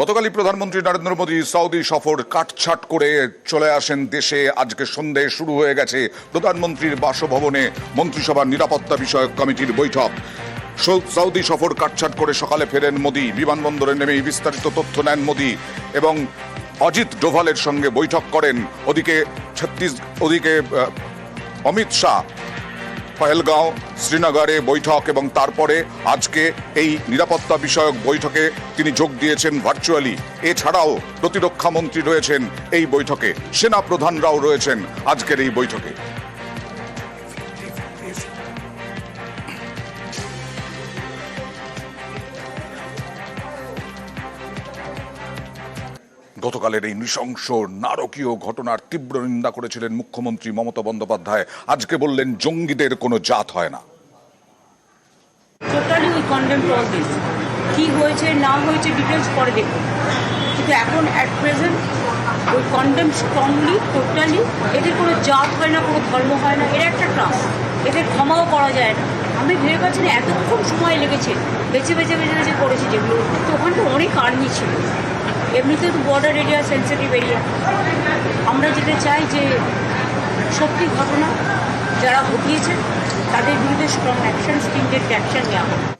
গতকালই প্রধানমন্ত্রী নরেন্দ্র মোদী সৌদি সফর কাটছাট করে চলে আসেন দেশে। আজকে সন্ধে শুরু হয়ে গেছে প্রধানমন্ত্রীর বাসভবনে মন্ত্রিসভার নিরাপত্তা বিষয়ক কমিটির বৈঠক। সৌদি সফর কাটছাট করে সকালে ফেরেন মোদী। বিমানবন্দরে নেমেই বিস্তারিত তথ্য নেন মোদী এবং অজিত ডোভালের সঙ্গে বৈঠক করেন। ওদিকে ছত্তিশ ওদিকে অমিত শাহ পহেলগাঁও, শ্রীনগরে বৈঠক এবং তারপরে আজকে এই নিরাপত্তা বিষয়ক বৈঠকে তিনি যোগ দিয়েছেন ভার্চুয়ালি এছাড়াও প্রতিরক্ষা মন্ত্রী রয়েছেন এই বৈঠকে। সেনা প্রধানরাও রয়েছেন আজকের এই বৈঠকে। গতকালের এই নৃশংস নারকীয় ঘটনার তীব্র নিন্দা করেছিলেন মুখ্যমন্ত্রী মমতা বন্দ্যোপাধ্যায়। আজকে বললেন, জঙ্গিদের কোনো জাত হয় না। Totally we condemn all this কী হয়েছে, না হয়েছে ডিটেলস পরে দেখুন কিন্তু এখন অ্যাট প্রেজেন্ট ওই কন্ডেম স্ট্রংলি টোটালি এদের কোনো জাত হয় না, কোনো ধর্ম হয় না। এরা একটা ক্লাস এদের ক্ষমাও করা যায় না। আমি ভেবে পাচ্ছি না, এতক্ষণ সময় লেগেছে। বেছে বেছে বেছে বেছে করেছি যেগুলো। তো ওখানে অনেক আর্মি ছিল। এমনিতে তো বর্ডার এরিয়া সেন্সিটিভ এরিয়া আমরা যেটা চাই যে সত্যি ঘটনা যারা ঘটিয়েছে, তাদের বিরুদ্ধে স্ট্রং অ্যাকশন স্টিমডেড অ্যাকশন নেওয়া হোক।